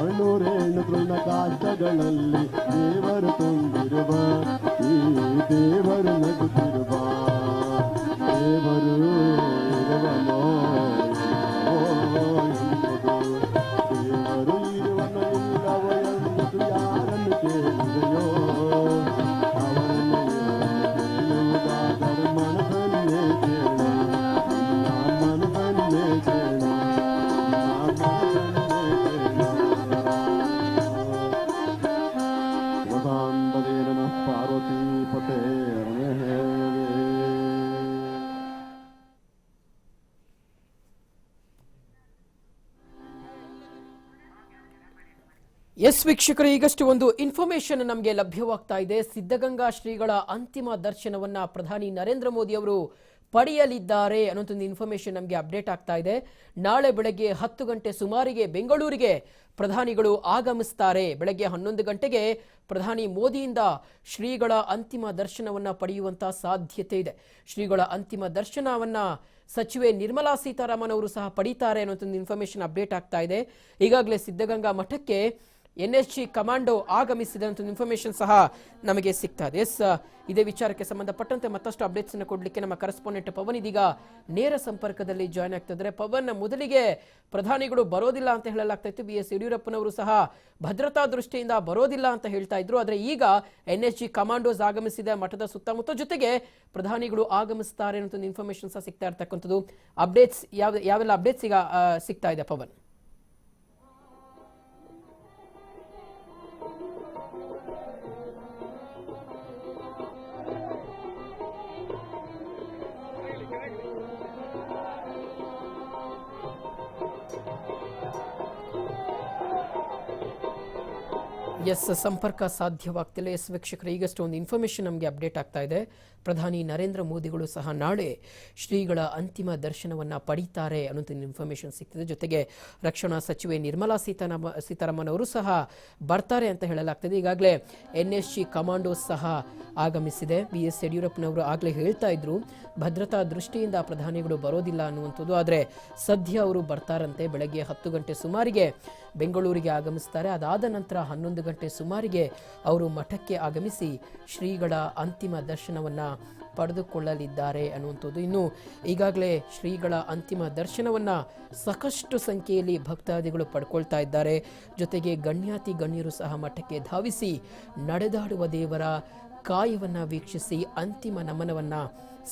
ಬಾಳು ರೇಣು ತೃಣ ಕಾಷ್ಟಗಳಲ್ಲಿ ದೇವರು ತುಂಬಿರುವ ಈ ದೇವರು ನಗುತ್ತಿರುವ ದೇವರು ಎಸ್ ವೀಕ್ಷಕರು, ಈಗಷ್ಟು ಒಂದು ಇನ್ಫಾರ್ಮೇಶನ್ ನಮಗೆ ಲಭ್ಯವಾಗ್ತಾ ಇದೆ. ಸಿದ್ಧಗಂಗಾ ಶ್ರೀಗಳ ಅಂತಿಮ ದರ್ಶನವನ್ನ ಪ್ರಧಾನಿ ನರೇಂದ್ರ ಮೋದಿ ಅವರು ಪಡೆಯಲಿದ್ದಾರೆ ಅನ್ನೋ ಒಂದು ಇನ್ಫಾರ್ಮೇಶನ್ ನಮಗೆ ಅಪ್ಡೇಟ್ ಆಗ್ತಾ ಇದೆ. ನಾಳೆ ಬೆಳಗ್ಗೆ ಹತ್ತು ಗಂಟೆ ಸುಮಾರಿಗೆ ಬೆಂಗಳೂರಿಗೆ ಪ್ರಧಾನಿಗಳು ಆಗಮಿಸ್ತಾರೆ. ಬೆಳಗ್ಗೆ ಹನ್ನೊಂದು ಗಂಟೆಗೆ ಪ್ರಧಾನಿ ಮೋದಿಯಿಂದ ಶ್ರೀಗಳ ಅಂತಿಮ ದರ್ಶನವನ್ನ ಪಡೆಯುವಂತ ಸಾಧ್ಯತೆ ಇದೆ. ಶ್ರೀಗಳ ಅಂತಿಮ ದರ್ಶನವನ್ನ ಸಚಿವೆ ನಿರ್ಮಲಾ ಸೀತಾರಾಮನ್ ಅವರು ಸಹ ಪಡೀತಾರೆ ಅನ್ನೋದೊಂದು ಇನ್ಫಾರ್ಮೇಶನ್ ಅಪ್ಡೇಟ್ ಆಗ್ತಾ ಇದೆ. ಈಗಾಗಲೇ ಸಿದ್ಧಗಂಗಾ ಮಠಕ್ಕೆ ಎನ್ ಎಸ್ ಜಿ ಕಮಾಂಡೋ ಆಗಮಿಸಿದೆ ಅಂತ ಇನ್ಫಾರ್ಮೇಶನ್ ಸಹ ನಮಗೆ ಸಿಗ್ತಾ ಇದೆ. ಎಸ್, ಇದೇ ವಿಚಾರಕ್ಕೆ ಸಂಬಂಧಪಟ್ಟಂತೆ ಮತ್ತಷ್ಟು ಅಪ್ಡೇಟ್ಸ್ ಅನ್ನು ಕೊಡಲಿಕ್ಕೆ ನಮ್ಮ ಕರೆಸ್ಪಾಂಡೆಂಟ್ ಪವನ್ ಇದೀಗ ನೇರ ಸಂಪರ್ಕದಲ್ಲಿ ಜಾಯ್ನ್ ಆಗ್ತಾ ಇದ್ದಾರೆ. ಪವನ್, ಮೊದಲಿಗೆ ಪ್ರಧಾನಿಗಳು ಬರೋದಿಲ್ಲ ಅಂತ ಹೇಳಲಾಗ್ತಾ ಇತ್ತು. ಬಿ ಎಸ್ ಯಡಿಯೂರಪ್ಪನವರು ಸಹ ಭದ್ರತಾ ದೃಷ್ಟಿಯಿಂದ ಬರೋದಿಲ್ಲ ಅಂತ ಹೇಳ್ತಾ ಇದ್ರು. ಆದರೆ ಈಗ ಎನ್ ಎಸ್ ಜಿ ಕಮಾಂಡೋಸ್ ಆಗಮಿಸಿದೆ. ಮಠದ ಸುತ್ತಮುತ್ತ ಜೊತೆಗೆ ಪ್ರಧಾನಿಗಳು ಆಗಮಿಸ್ತಾರೆ ಅಂತ ಇನ್ಫಾರ್ಮೇಶನ್ ಸಹ ಸಿಗ್ತಾ ಇರ್ತಕ್ಕಂಥದ್ದು. ಅಪ್ಡೇಟ್ಸ್ ಯಾವ ಯಾವೆಲ್ಲ ಅಪ್ಡೇಟ್ಸ್ ಈಗ ಸಿಗ್ತಾ ಇದೆ ಪವನ್? ಎಸ್, ಸಂಪರ್ಕ ಸಾಧ್ಯವಾಗ್ತಿಲ್ಲ. ಎಸ್, ವೀಕ್ಷಕರು, ಈಗಷ್ಟು ಒಂದು ಇನ್ಫಾರ್ಮೇಶನ್ ನಮಗೆ ಅಪ್ಡೇಟ್ ಆಗ್ತಾ ಇದೆ. ಪ್ರಧಾನಿ ನರೇಂದ್ರ ಮೋದಿಗಳು ಸಹ ನಾಳೆ ಶ್ರೀಗಳ ಅಂತಿಮ ದರ್ಶನವನ್ನು ಪಡೀತಾರೆ ಅನ್ನೋಂಥ ಇನ್ಫಾರ್ಮೇಷನ್ ಸಿಗ್ತಿದೆ. ಜೊತೆಗೆ ರಕ್ಷಣಾ ಸಚಿವೆ ನಿರ್ಮಲಾ ಸೀತಾರಾಮ ಸೀತಾರಾಮನ್ ಅವರು ಸಹ ಬರ್ತಾರೆ ಅಂತ ಹೇಳಲಾಗ್ತದೆ. ಈಗಾಗಲೇ ಎನ್ ಎಸ್ ಜಿ ಕಮಾಂಡೋಸ್ ಸಹ ಆಗಮಿಸಿದೆ. ಬಿ ಎಸ್ ಯಡಿಯೂರಪ್ಪನವರು ಆಗಲೇ ಹೇಳ್ತಾ ಇದ್ರು, ಭದ್ರತಾ ದೃಷ್ಟಿಯಿಂದ ಪ್ರಧಾನಿಗಳು ಬರೋದಿಲ್ಲ ಅನ್ನುವಂಥದ್ದು. ಆದರೆ ಸದ್ಯ ಅವರು ಬರ್ತಾರಂತೆ. ಬೆಳಗ್ಗೆ ಹತ್ತು ಗಂಟೆ ಸುಮಾರಿಗೆ ಬೆಂಗಳೂರಿಗೆ ಆಗಮಿಸ್ತಾರೆ. ಅದಾದ ನಂತರ ಹನ್ನೊಂದು ಗಂಟೆ ಸುಮಾರಿಗೆ ಅವರು ಮಠಕ್ಕೆ ಆಗಮಿಸಿ ಶ್ರೀಗಳ ಅಂತಿಮ ದರ್ಶನವನ್ನು ಪಡೆದುಕೊಳ್ಳಲಿದ್ದಾರೆ ಅನ್ನುವಂಥದ್ದು. ಇನ್ನು ಈಗಾಗಲೇ ಶ್ರೀಗಳ ಅಂತಿಮ ದರ್ಶನವನ್ನು ಸಾಕಷ್ಟು ಸಂಖ್ಯೆಯಲ್ಲಿ ಭಕ್ತಾದಿಗಳು ಪಡ್ಕೊಳ್ತಾ ಇದ್ದಾರೆ. ಜೊತೆಗೆ ಗಣ್ಯಾತಿ ಗಣ್ಯರು ಸಹ ಮಠಕ್ಕೆ ಧಾವಿಸಿ ನಡೆದಾಡುವ ದೇವರ ಕಾಯವನ್ನು ವೀಕ್ಷಿಸಿ ಅಂತಿಮ ನಮನವನ್ನು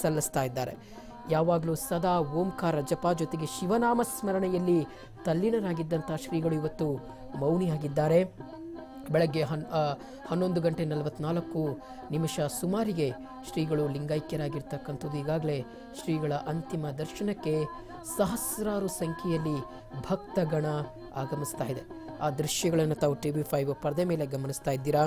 ಸಲ್ಲಿಸ್ತಾ ಇದ್ದಾರೆ. ಯಾವಾಗಲೂ ಸದಾ ಓಂಕಾರ, ಜಪ ಜೊತೆಗೆ ಶಿವನಾಮ ಸ್ಮರಣೆಯಲ್ಲಿ ತಲ್ಲೀನರಾಗಿದ್ದಂಥ ಶ್ರೀಗಳು ಇವತ್ತು ಮೌನಿಯಾಗಿದ್ದಾರೆ. ಬೆಳಗ್ಗೆ ಹನ್ ಹನ್ನೊಂದು ಗಂಟೆ ನಲವತ್ನಾಲ್ಕು ನಿಮಿಷ ಸುಮಾರಿಗೆ ಶ್ರೀಗಳು ಲಿಂಗೈಕ್ಯರಾಗಿರ್ತಕ್ಕಂಥದ್ದು ಈಗಾಗಲೇ ಶ್ರೀಗಳ ಅಂತಿಮ ದರ್ಶನಕ್ಕೆ ಸಹಸ್ರಾರು ಸಂಖ್ಯೆಯಲ್ಲಿ ಭಕ್ತಗಣ ಆಗಮಿಸ್ತಾ ಇದೆ. ಆ ದೃಶ್ಯಗಳನ್ನು ತಾವು ಟಿ ವಿ ಫೈವ್ ಪರದೆ ಮೇಲೆ ಗಮನಿಸ್ತಾ ಇದ್ದೀರಾ?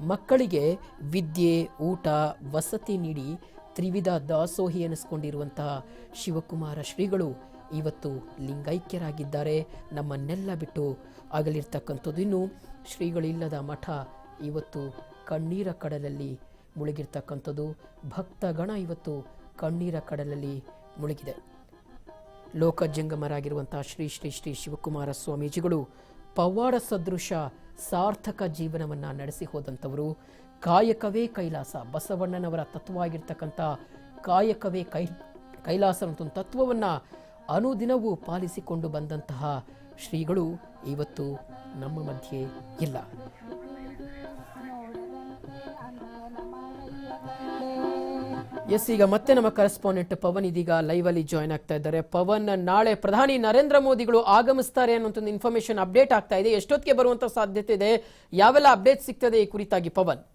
ಮಕ್ಕಳಿಗೆ ವಿದ್ಯೆ, ಊಟ, ವಸತಿ ನೀಡಿ ತ್ರಿವಿಧ ದಾಸೋಹಿ ಎನಿಸ್ಕೊಂಡಿರುವಂತಹ ಶಿವಕುಮಾರ ಶ್ರೀಗಳು ಇವತ್ತು ಲಿಂಗೈಕ್ಯರಾಗಿದ್ದಾರೆ. ನಮ್ಮನ್ನೆಲ್ಲ ಬಿಟ್ಟು ಆಗಲಿರ್ತಕ್ಕಂಥದ್ದು ಇನ್ನು ಶ್ರೀಗಳಿಲ್ಲದ ಮಠ ಇವತ್ತು ಕಣ್ಣೀರ ಕಡಲಲ್ಲಿ ಮುಳುಗಿರ್ತಕ್ಕಂಥದ್ದು. ಭಕ್ತಗಣ ಇವತ್ತು ಕಣ್ಣೀರ ಕಡಲಲ್ಲಿ ಮುಳುಗಿದೆ. ಲೋಕಜಂಗಮರಾಗಿರುವಂತಹ ಶ್ರೀ ಶ್ರೀ ಶ್ರೀ ಶಿವಕುಮಾರ ಸ್ವಾಮೀಜಿಗಳು ಪವಾಡ ಸದೃಶ ಸಾರ್ಥಕ ಜೀವನವನ್ನ ನಡೆಸಿ ಹೋದಂಥವರು. ಕಾಯಕವೇ ಕೈಲಾಸ ಬಸವಣ್ಣನವರ ತತ್ವ ಆಗಿರ್ತಕ್ಕಂಥ ಕಾಯಕವೇ ಕೈ ಕೈಲಾಸ ತತ್ವವನ್ನ ಅನುದಿನವೂ ಪಾಲಿಸಿಕೊಂಡು ಬಂದಂತಹ ಶ್ರೀಗಳು ಇವತ್ತು ನಮ್ಮ ಮಧ್ಯೆ ಇಲ್ಲ. ಎಸ್, ಈಗ ಮತ್ತೆ ನಮ್ಮ ಕರೆಸ್ಪಾಂಡೆಂಟ್ ಪವನ್ ಇದೀಗ ಲೈವ್ ಅಲ್ಲಿ ಜಾಯ್ನ್ ಆಗ್ತಾ ಇದ್ದಾರೆ. ಪವನ್, ನಾಳೆ ಪ್ರಧಾನಿ ನರೇಂದ್ರ ಮೋದಿಗಳು ಆಗಮಿಸ್ತಾರೆ ಅನ್ನೋ ಇನ್ಫಾರ್ಮೇಶನ್ ಅಪ್ಡೇಟ್ ಆಗ್ತಾ ಇದೆ. ಎಷ್ಟೊತ್ತಿಗೆ ಬರುವಂತ ಸಾಧ್ಯತೆ ಇದೆ? ಯಾವೆಲ್ಲ ಅಪ್ಡೇಟ್ ಸಿಗ್ತದೆ ಈ ಕುರಿತಾಗಿ ಪವನ್?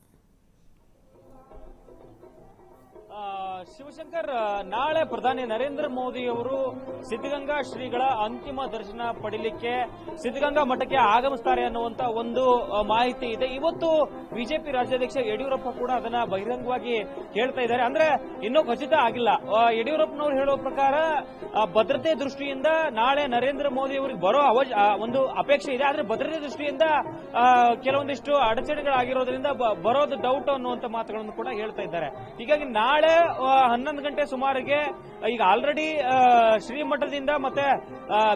ಶಿವಶಂಕರ್ ನಾಳೆ ಪ್ರಧಾನಿ ನರೇಂದ್ರ ಮೋದಿ ಅವರು ಸಿದ್ಧಗಂಗಾ ಶ್ರೀಗಳ ಅಂತಿಮ ದರ್ಶನ ಪಡಿಲಿಕ್ಕೆ ಸಿದ್ಧಗಂಗಾ ಮಠಕ್ಕೆ ಆಗಮಿಸ್ತಾರೆ ಅನ್ನುವಂತ ಒಂದು ಮಾಹಿತಿ ಇದೆ. ಇವತ್ತು ಬಿಜೆಪಿ ರಾಜ್ಯಾಧ್ಯಕ್ಷ ಯಡಿಯೂರಪ್ಪ ಕೂಡ ಅದನ್ನ ಬಹಿರಂಗವಾಗಿ ಹೇಳ್ತಾ ಇದ್ದಾರೆ. ಅಂದ್ರೆ ಇನ್ನೂ ಖಚಿತ ಆಗಿಲ್ಲ. ಯಡಿಯೂರಪ್ಪನವರು ಹೇಳುವ ಪ್ರಕಾರ ಭದ್ರತೆ ದೃಷ್ಟಿಯಿಂದ ನಾಳೆ ನರೇಂದ್ರ ಮೋದಿ ಅವರಿಗೆ ಬರೋ ಒಂದು ಅಪೇಕ್ಷೆ ಇದೆ. ಆದ್ರೆ ಭದ್ರತೆ ದೃಷ್ಟಿಯಿಂದ ಕೆಲವೊಂದಿಷ್ಟು ಅಡಚಣೆಗಳಾಗಿರೋದ್ರಿಂದ ಬರೋದು ಡೌಟ್ ಅನ್ನುವಂತ ಮಾತುಗಳನ್ನು ಕೂಡ ಹೇಳ್ತಾ ಇದ್ದಾರೆ. ಹೀಗಾಗಿ ನಾಳೆ ಹನ್ನೊಂದು ಗಂಟೆ ಸುಮಾರಿಗೆ ಈಗ ಆಲ್ರೆಡಿ ಶ್ರೀಮಠದಿಂದ ಮತ್ತೆ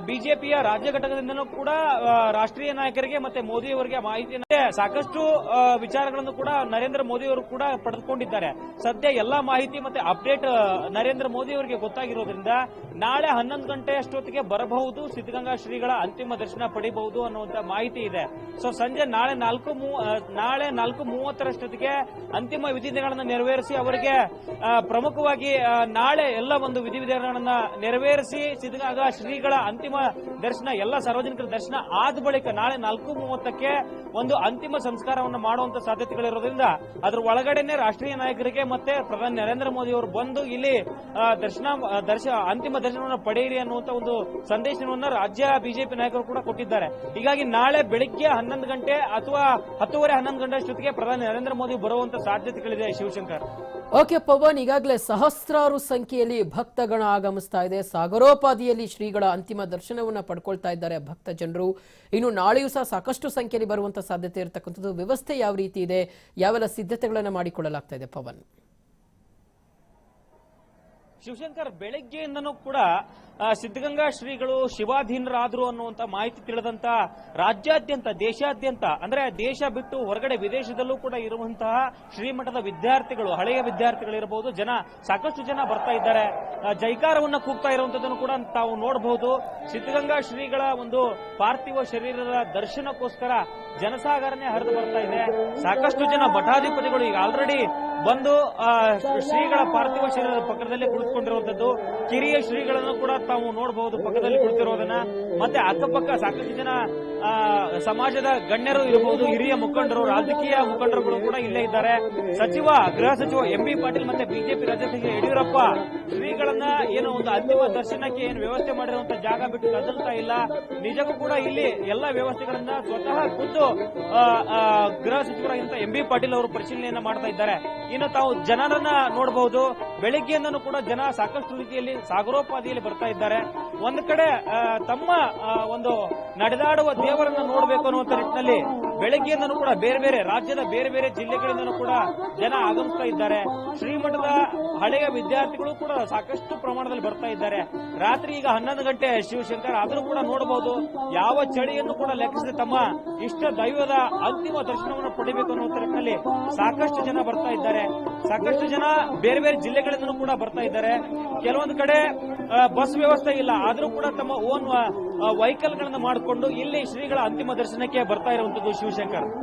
ಬಿಜೆಪಿಯ ರಾಜ್ಯ ಘಟಕದಿಂದನೂ ಕೂಡ ರಾಷ್ಟ್ರೀಯ ನಾಯಕರಿಗೆ ಮತ್ತೆ ಮೋದಿ ಅವರಿಗೆ ಮಾಹಿತಿ ಸಾಕಷ್ಟು ವಿಚಾರಗಳನ್ನು ಕೂಡ ನರೇಂದ್ರ ಮೋದಿ ಅವರು ಕೂಡ ಪಡೆದುಕೊಂಡಿದ್ದಾರೆ. ಸದ್ಯ ಎಲ್ಲಾ ಮಾಹಿತಿ ಮತ್ತೆ ಅಪ್ಡೇಟ್ ನರೇಂದ್ರ ಮೋದಿ ಅವರಿಗೆ ಗೊತ್ತಾಗಿರೋದ್ರಿಂದ ನಾಳೆ ಹನ್ನೊಂದು ಗಂಟೆ ಅಷ್ಟೊತ್ತಿಗೆ ಬರಬಹುದು ಸಿದ್ಧಗಂಗಾ ಶ್ರೀಗಳ ಅಂತಿಮ ದರ್ಶನ ಪಡಿಬಹುದು ಅನ್ನುವಂತ ಮಾಹಿತಿ ಇದೆ. ಸೊ ಸಂಜೆ ನಾಳೆ ನಾಲ್ಕು ನಾಳೆ ನಾಲ್ಕು ಮೂವತ್ತರಷ್ಟೊತ್ತಿಗೆ ಅಂತಿಮ ವಿಧಿಗಳನ್ನು ನೆರವೇರಿಸಿ ಅವರಿಗೆ ಆ, ಪ್ರಮುಖವಾಗಿ ನಾಳೆ ಎಲ್ಲ ಒಂದು ವಿಧಿವಿಧಾನಗಳನ್ನ ನೆರವೇರಿಸಿ, ಸಿದ್ಧಗಂಗಾ ಶ್ರೀಗಳ ಅಂತಿಮ ದರ್ಶನ, ಎಲ್ಲ ಸಾರ್ವಜನಿಕರ ದರ್ಶನ ಆದ ಬಳಿಕ ನಾಳೆ ನಾಲ್ಕು ಮೂವತ್ತಕ್ಕೆ ಒಂದು ಅಂತಿಮ ಸಂಸ್ಕಾರವನ್ನು ಮಾಡುವಂತ ಸಾಧ್ಯತೆಗಳಿರೋದ್ರಿಂದ ಅದರ ಒಳಗಡೆನೆ ರಾಷ್ಟ್ರೀಯ ನಾಯಕರಿಗೆ ಮತ್ತೆ ಪ್ರಧಾನಿ ನರೇಂದ್ರ ಮೋದಿ ಅವರು ಬಂದು ಇಲ್ಲಿ ದರ್ಶನ ದರ್ಶ, ಅಂತಿಮ ದರ್ಶನವನ್ನು ಪಡೆಯಿರಿ ಅನ್ನುವಂತ ಒಂದು ಸಂದೇಶವನ್ನು ರಾಜ್ಯ ಬಿಜೆಪಿ ನಾಯಕರು ಕೂಡ ಕೊಟ್ಟಿದ್ದಾರೆ. ಹೀಗಾಗಿ ನಾಳೆ ಬೆಳಿಗ್ಗೆ ಹನ್ನೊಂದು ಗಂಟೆ ಅಥವಾ ಹತ್ತುವರೆ ಹನ್ನೊಂದು ಗಂಟೆ ಅಷ್ಟೊತ್ತಿಗೆ ಪ್ರಧಾನಿ ನರೇಂದ್ರ ಮೋದಿ ಬರುವಂತ ಸಾಧ್ಯತೆಗಳಿದೆ ಶಿವಶಂಕರ್. ಓಕೆ ಪವನ್, ಈಗಾಗಲೇ ಸಹಸ್ರಾರು ಸಂಖ್ಯೆಯಲ್ಲಿ ಭಕ್ತಗಣ ಆಗಮಿಸ್ತಾ ಇದೆ. ಸಾಗರೋಪಾದಿಯಲ್ಲಿ ಶ್ರೀಗಳ ಅಂತಿಮ ದರ್ಶನವನ್ನು ಪಡ್ಕೊಳ್ತಾ ಇದ್ದಾರೆ ಭಕ್ತ ಜನರು. ಇನ್ನು ನಾಳೆಯೂ ಸಹ ಸಾಕಷ್ಟು ಸಂಖ್ಯೆಯಲ್ಲಿ ಬರುವಂತಹ ಸಾಧ್ಯತೆ ಇರತಕ್ಕಂಥದ್ದು. ವ್ಯವಸ್ಥೆ ಯಾವ ರೀತಿ ಇದೆ? ಯಾವೆಲ್ಲ ಸಿದ್ಧತೆಗಳನ್ನು ಮಾಡಿಕೊಳ್ಳಲಾಗ್ತಾ ಇದೆ ಪವನ್? ಶಿವಶಂಕರ್ ಬೆಳಗ್ಗೆಯಿಂದನೂ ಕೂಡ ಸಿದ್ಧಗಂಗಾ ಶ್ರೀಗಳು ಶಿವಾಧೀನರಾದ್ರು ಅನ್ನುವಂತ ಮಾಹಿತಿ ತಿಳಿದಂತ ರಾಜ್ಯಾದ್ಯಂತ, ದೇಶಾದ್ಯಂತ, ಅಂದ್ರೆ ದೇಶ ಬಿಟ್ಟು ಹೊರಗಡೆ ವಿದೇಶದಲ್ಲೂ ಕೂಡ ಇರುವಂತಹ ಶ್ರೀಮಠದ ವಿದ್ಯಾರ್ಥಿಗಳು, ಹಳೆಯ ವಿದ್ಯಾರ್ಥಿಗಳಿರಬಹುದು ಜನ, ಸಾಕಷ್ಟು ಜನ ಬರ್ತಾ ಇದ್ದಾರೆ. ಜೈಕಾರವನ್ನ ಕೂಗ್ತಾ ಇರುವಂತದನ್ನು ಕೂಡ ತಾವು ನೋಡಬಹುದು. ಸಿದ್ಧಗಂಗಾ ಶ್ರೀಗಳ ಒಂದು ಪಾರ್ಥಿವ ಶರೀರದ ದರ್ಶನಕ್ಕೋಸ್ಕರ ಜನಸಾಗರನೆ ಹರಿದು ಬರ್ತಾ ಇದೆ. ಸಾಕಷ್ಟು ಜನ ಭಟಾಧಿಪತಿಗಳು ಈಗ ಆಲ್ರೆಡಿ ಬಂದು ಶ್ರೀಗಳ ಪಾರ್ಥಿವ ಶರೀರದ ಪಕ್ಕದಲ್ಲಿ ಕುಳಿತುಕೊಂಡಿರುವಂತದ್ದು ಕಿರಿಯ ಶ್ರೀಗಳನ್ನು ಕೂಡ ತಾವು ನೋಡಬಹುದು ಪಕ್ಕದಲ್ಲಿ ಕುಳಿತಿರೋದನ್ನ. ಮತ್ತೆ ಅಕ್ಕಪಕ್ಕ ಸಾಕಷ್ಟು ಜನ ಸಮಾಜದ ಗಣ್ಯರು ಇರಬಹುದು ಹಿರಿಯ ಮುಖಂಡರು, ರಾಜಕೀಯ ಮುಖಂಡರುಗಳು ಕೂಡ ಇಲ್ಲೇ ಇದ್ದಾರೆ. ಸಚಿವ, ಗೃಹ ಸಚಿವ ಎಂ ಬಿ ಪಾಟೀಲ್ ಮತ್ತೆ ಬಿಜೆಪಿ ರಾಜ್ಯಾಧ್ಯಕ್ಷ ಯಡಿಯೂರಪ್ಪ ಶ್ರೀಗಳನ್ನ ಏನು ಒಂದು ಅಂತಿಮ ದರ್ಶನಕ್ಕೆ ಏನು ವ್ಯವಸ್ಥೆ ಮಾಡಿರುವಂತಹ ಜಾಗ ಬಿಟ್ಟು ಕದಲ್ತಾ ಇಲ್ಲ. ನಿಜಕ್ಕೂ ಕೂಡ ಇಲ್ಲಿ ಎಲ್ಲ ವ್ಯವಸ್ಥೆಗಳನ್ನ ಸ್ವತಃ ಖುದ್ದು ಗೃಹ ಸಚಿವರಾಗಿಂತ ಎಂ ಬಿ ಪಾಟೀಲ್ ಅವರು ಪರಿಶೀಲನೆಯನ್ನ ಮಾಡ್ತಾ ಇದ್ದಾರೆ. ಇನ್ನು ತಾವು ಜನರನ್ನ ನೋಡಬಹುದು ಬೆಳಿಗ್ಗೆಯಿಂದನೂ ಕೂಡ ಜನ ಸಾಕಷ್ಟು ರೀತಿಯಲ್ಲಿ ಸಾಗರೋಪಾದಿಯಲ್ಲಿ ಬರ್ತಾ ಇದ್ದಾರೆ. ಒಂದು ಕಡೆ ತಮ್ಮ ಒಂದು ನಡೆದಾಡುವ ದೇವರನ್ನ ನೋಡಬೇಕು ಅನ್ನುವಂತ ನಿಟ್ಟಿನಲ್ಲಿ ಬೆಳಗ್ಗೆಯಿಂದನೂ ಕೂಡ ಬೇರೆ ಬೇರೆ ರಾಜ್ಯದ ಬೇರೆ ಬೇರೆ ಜಿಲ್ಲೆಗಳಿಂದನೂ ಕೂಡ ಜನ ಆಗಮಿಸ್ತಾ ಇದ್ದಾರೆ. ಶ್ರೀಮಠದ ಹಳೆಯ ವಿದ್ಯಾರ್ಥಿಗಳು ಕೂಡ ಸಾಕಷ್ಟು ಪ್ರಮಾಣದಲ್ಲಿ ಬರ್ತಾ ಇದ್ದಾರೆ. ರಾತ್ರಿ ಈಗ ಹನ್ನೊಂದು ಗಂಟೆ ಶಿವಶಂಕರ್ ಆದರೂ ಕೂಡ ನೋಡಬಹುದು. ಯಾವ ಚಳಿಯನ್ನು ಕೂಡ ಲೆಕ್ಕಿಸದೆ ತಮ್ಮ ಇಷ್ಟ ದೈವದ ಅಂತಿಮ ದರ್ಶನವನ್ನು ಪಡಿಬೇಕು ಅನ್ನೋ ನಿಟ್ಟಿನಲ್ಲಿ ಸಾಕಷ್ಟು ಜನ ಬರ್ತಾ ಇದ್ದಾರೆ. ಸಾಕಷ್ಟು ಜನ ಬೇರೆ ಬೇರೆ ಜಿಲ್ಲೆಗಳಿಂದನೂ ಕೂಡ ಬರ್ತಾ ಇದ್ದಾರೆ. ಕೆಲವೊಂದು ಕಡೆ ಬಸ್ ವ್ಯವಸ್ಥೆ ಇಲ್ಲ. ಆದರೂ ಕೂಡ ತಮ್ಮ ಓನ್ ವೆಹಿಕಲ್ ಗಳನ್ನ ಮಾಡಿಕೊಂಡು ಇಲ್ಲಿ ಶ್ರೀಗಳ ಅಂತಿಮ ದರ್ಶನಕ್ಕೆ ಬರ್ತಾ ಇರುವಂತದ್ದು ಶಿವಶಂಕರ್